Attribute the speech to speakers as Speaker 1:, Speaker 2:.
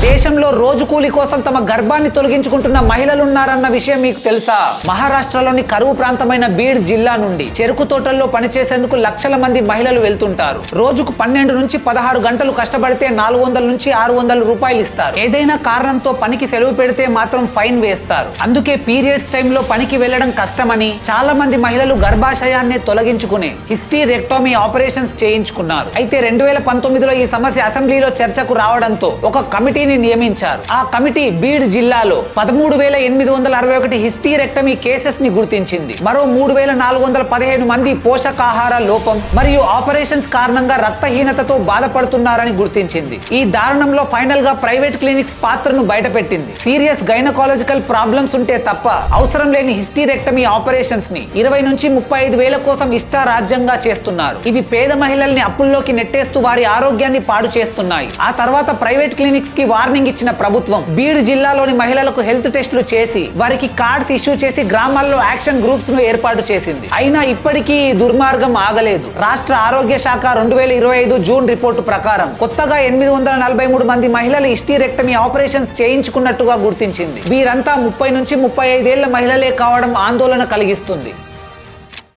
Speaker 1: దేశంలో రోజు కూలి కోసం తమ గర్భాన్ని తొలగించుకుంటున్న మహిళలు ఉన్నారన్న విషయం మీకు తెలుసా? మహారాష్ట్రలోని కరువు ప్రాంతమైన బీడ్ జిల్లా నుండి చెరుకు తోటల్లో పనిచేసేందుకు లక్షల మంది మహిళలు వెళ్తుంటారు. రోజుకు పన్నెండు నుంచి పదహారు గంటలు కష్టపడితే నాలుగు వందల నుంచి ఆరు వందల రూపాయలు ఇస్తారు. ఏదైనా కారణంతో పనికి సెలవు పెడితే మాత్రం ఫైన్ వేస్తారు. అందుకే పీరియడ్స్ టైంలో పనికి వెళ్ళడం కష్టమని చాలా మంది మహిళలు గర్భాశయాన్ని తొలగించుకునే హిస్టీరెక్టోమీ ఆపరేషన్స్ చేయించుకున్నారు. అయితే రెండు వేల పంతొమ్మిదిలో ఈ సమస్య అసెంబ్లీలో చర్చకు రావడంతో ఒక కమిటీ కమిటీని నియమించారు. ఆ కమిటీ బీడ్ జిల్లాలో పదమూడు వేల ఎనిమిది వందల అరవై ఒకటి హిస్టీరెక్టమీ కేసెస్ని గుర్తించింది. మరో మూడు వేల నాలుగు వందల పదిహేను మంది పోషకాహార లోపం మరియు ఆపరేషన్స్ కారణంగా రక్తహీనతతో బాధపడుతున్నారని గుర్తించింది. ఈ దారుణంలో ఫైనల్గా ప్రైవేట్ క్లినిక్స్ పాత్రను బయటపెట్టింది. సీరియస్ గైనకాలజికల్ ప్రాబ్లమ్స్ ఉంటే తప్ప అవసరం లేని హిస్టీరెక్టమీ ఆపరేషన్స్ని ఇరవై నుంచి ముప్పై ఐదు వేల కోసం ఇష్టారాజ్యంగా చేస్తున్నారు. ఇవి పేద మహిళల్ని అప్పుల్లోకి నెట్టేస్తూ వారి ఆరోగ్యాన్ని పాడు చేస్తున్నాయి. ఆ తర్వాత ప్రైవేట్ క్లినిక్స్కి వార్నింగ్ ఇచ్చిన ప్రభుత్వం. బీడ్ జిల్లాలోని మహిళలకు హెల్త్ టెస్టులు చేసి వారికి కార్డ్స్ ఇష్యూ చేసి గ్రామాల్లో యాక్షన్ గ్రూప్స్ను ఏర్పాటు చేసింది. అయినా ఇప్పటికీ దుర్మార్గం ఆగలేదు. రాష్ట్ర ఆరోగ్య శాఖ రెండు వేల ఇరవై ఐదు జూన్ రిపోర్టు ప్రకారం కొత్తగా ఎనిమిది వందల నలభై మూడు మంది మహిళలు ఇస్టీరెక్టమీ ఆపరేషన్స్ చేయించుకున్నట్టుగా గుర్తించింది. వీరంతా ముప్పై నుంచి ముప్పై ఐదేళ్ళ మహిళలే కావడం ఆందోళన కలిగిస్తుంది.